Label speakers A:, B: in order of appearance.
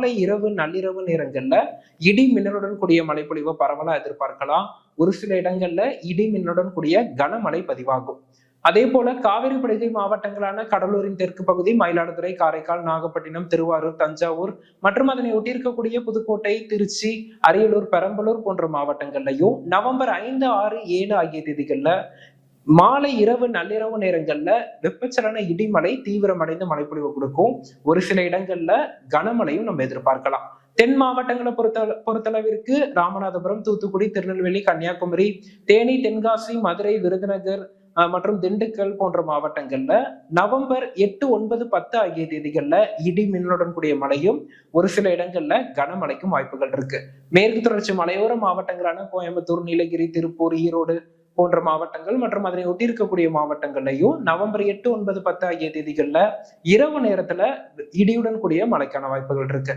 A: மாலை இரவு நள்ளிரவு நேரங்கள்ல இடி மின்னலுடன் கூடிய மழைப்பொழிவை பரவலா எதிர்பார்க்கலாம். ஒரு சில இடங்கள்ல இடி மின்னலுடன் கூடிய கனமழை பதிவாகும். அதே போல காவிரி படுகை மாவட்டங்களான கடலூரின் தெற்கு பகுதி மயிலாடுதுறை காரைக்கால் நாகப்பட்டினம் திருவாரூர் தஞ்சாவூர் மற்றும் அதனை ஒட்டியிருக்கக்கூடிய புதுக்கோட்டை திருச்சி அரியலூர் பெரம்பலூர் போன்ற மாவட்டங்கள்லையும் நவம்பர் ஐந்து ஆறு ஏழு ஆகிய தேதிகளில் மாலை இரவு நள்ளிரவு நேரங்கள்ல வெப்பச்சலன இடிமலை தீவிரமடைந்து மழைப்பொழிவு கொடுக்கும். ஒரு சில இடங்கள்ல கனமழையும் நம்ம எதிர்பார்க்கலாம். தென் மாவட்டங்களை பொறுத்த பொறுத்தளவிற்கு ராமநாதபுரம் தூத்துக்குடி திருநெல்வேலி கன்னியாகுமரி தேனி தென்காசி மதுரை விருதுநகர் அஹ், மற்றும் திண்டுக்கல் போன்ற மாவட்டங்கள்ல நவம்பர் எட்டு ஒன்பது பத்து ஆகிய தேதிகள்ல இடி மின்னலுடன் கூடிய மழையும் ஒரு சில இடங்கள்ல கனமழைக்கும் வாய்ப்புகள் இருக்கு. மேற்கு தொடர்ச்சி மலையோர மாவட்டங்களான கோயம்புத்தூர் நீலகிரி திருப்பூர் ஈரோடு போன்ற மாவட்டங்கள் மற்றும் அதனை ஒட்டி இருக்கக்கூடிய மாவட்டங்கள்லையும் நவம்பர் எட்டு ஒன்பது பத்து ஆகிய தேதிகளில் இரவு நேரத்துல இடியுடன் கூடிய மழைக்கான வாய்ப்புகள் இருக்கு.